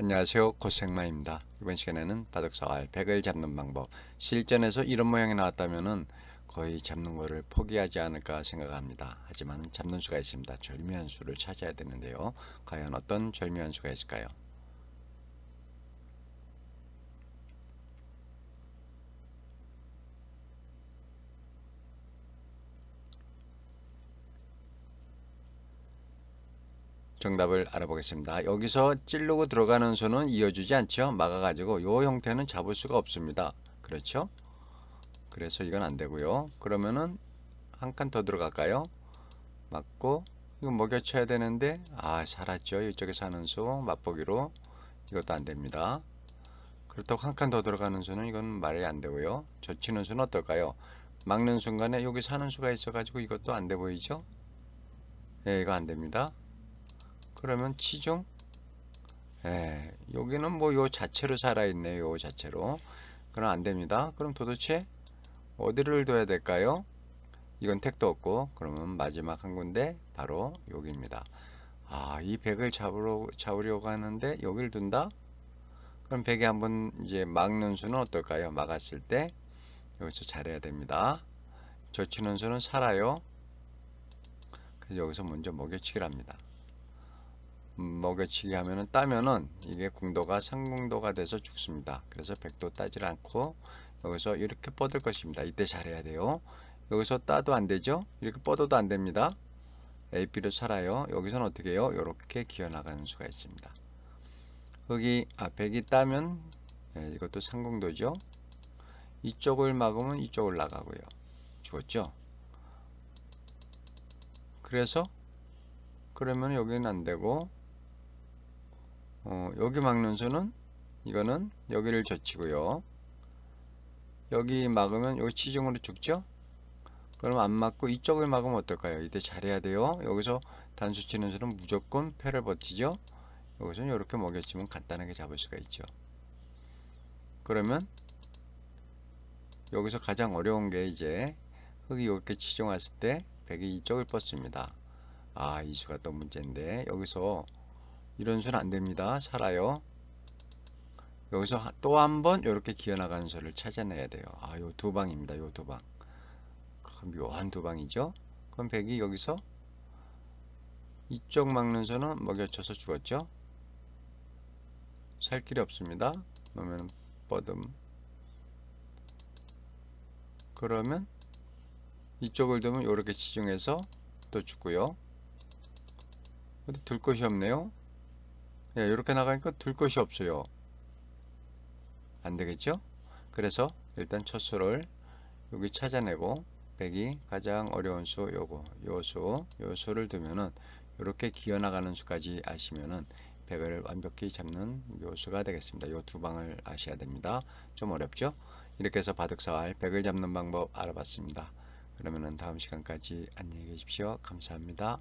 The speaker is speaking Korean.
안녕하세요. 고생마입니다. 이번 시간에는 바둑사활 100을 잡는 방법. 실전에서 이런 모양이 나왔다면 거의 잡는 거를 포기하지 않을까 생각합니다. 하지만 잡는 수가 있습니다. 절묘한 수를 찾아야 되는데요. 과연 어떤 절묘한 수가 있을까요 정답을 알아보겠습니다. 여기서 찌르고 들어가는 수는 이어주지 않죠. 막아가지고 요 형태는 잡을 수가 없습니다. 그렇죠? 그래서 이건 안 되고요. 그러면은 한 칸 더 들어갈까요? 맞고 이거 먹여쳐야 되는데 아 살았죠. 이쪽에 사는 수 맛보기로 이것도 안 됩니다. 그렇다고 한 칸 더 들어가는 수는 이건 말이 안 되고요. 젖히는 수는 어떨까요? 막는 순간에 여기 사는 수가 있어가지고 이것도 안 돼 보이죠? 예, 이거 안 됩니다. 그러면 치중? 예, 여기는 뭐 요 자체로 살아있네요 요 자체로. 그럼 안 됩니다. 그럼 도대체 어디를 둬야 될까요? 이건 택도 없고 그러면 마지막 한 군데 바로 여기입니다. 아 이 백을 잡으러, 잡으려고 하는데 여기를 둔다? 그럼 백이 한번 이제 막는 수는 어떨까요? 막았을 때 여기서 잘해야 됩니다. 젖히는 수는 살아요. 그래서 여기서 먼저 먹여치기를 합니다 먹여치기 하면은 따면은 이게 궁도가 상궁도가 돼서 죽습니다. 그래서 백도 따질 않고 여기서 이렇게 뻗을 것입니다. 이때 잘해야 돼요. 여기서 따도 안 되죠? 이렇게 뻗어도 안 됩니다. AP로 살아요. 여기서는 어떻게 해요? 이렇게 기어나가는 수가 있습니다. 여기 아 백이 따면 네, 이것도 상궁도죠. 이쪽을 막으면 이쪽을 나가고요. 죽었죠? 그래서 그러면 여기는 안 되고 어, 여기 막는 수는 이거는 여기를 젖히고요. 여기 막으면 여기 치중으로 죽죠? 그럼 안 맞고 이쪽을 막으면 어떨까요? 이때 잘해야 돼요. 여기서 단수 치는 수는 무조건 패를 버티죠. 여기서는 이렇게 먹여치면 간단하게 잡을 수가 있죠. 그러면 여기서 가장 어려운 게 이제 흙이 이렇게 치중했을 때 백이 이쪽을 뻗습니다. 아, 이 수가 또 문제인데 여기서 이런 수는 안 됩니다. 살아요. 여기서 또 한 번 이렇게 기어나가는 수를 찾아내야 돼요. 아, 요 두 방입니다. 요 두 방. 묘한 두 방이죠. 그럼 백이 여기서 이쪽 막는 수는 먹여쳐서 죽었죠. 살 길이 없습니다. 그러면 뻗음. 그러면 이쪽을 두면 이렇게 지중해서 또 죽고요. 둘 것이 없네요. 예, 이렇게 나가니까 둘 것이 없어요. 안 되겠죠? 그래서 일단 첫 수를 여기 찾아내고 100이 가장 어려운 수 요거 요 수 요 수를 두면은 이렇게 기어나가는 수까지 아시면은 100을 완벽히 잡는 묘수가 되겠습니다. 요 두 방을 아셔야 됩니다. 좀 어렵죠? 이렇게 해서 바둑사활 100을 잡는 방법 알아봤습니다. 그러면은 다음 시간까지 안녕히 계십시오. 감사합니다.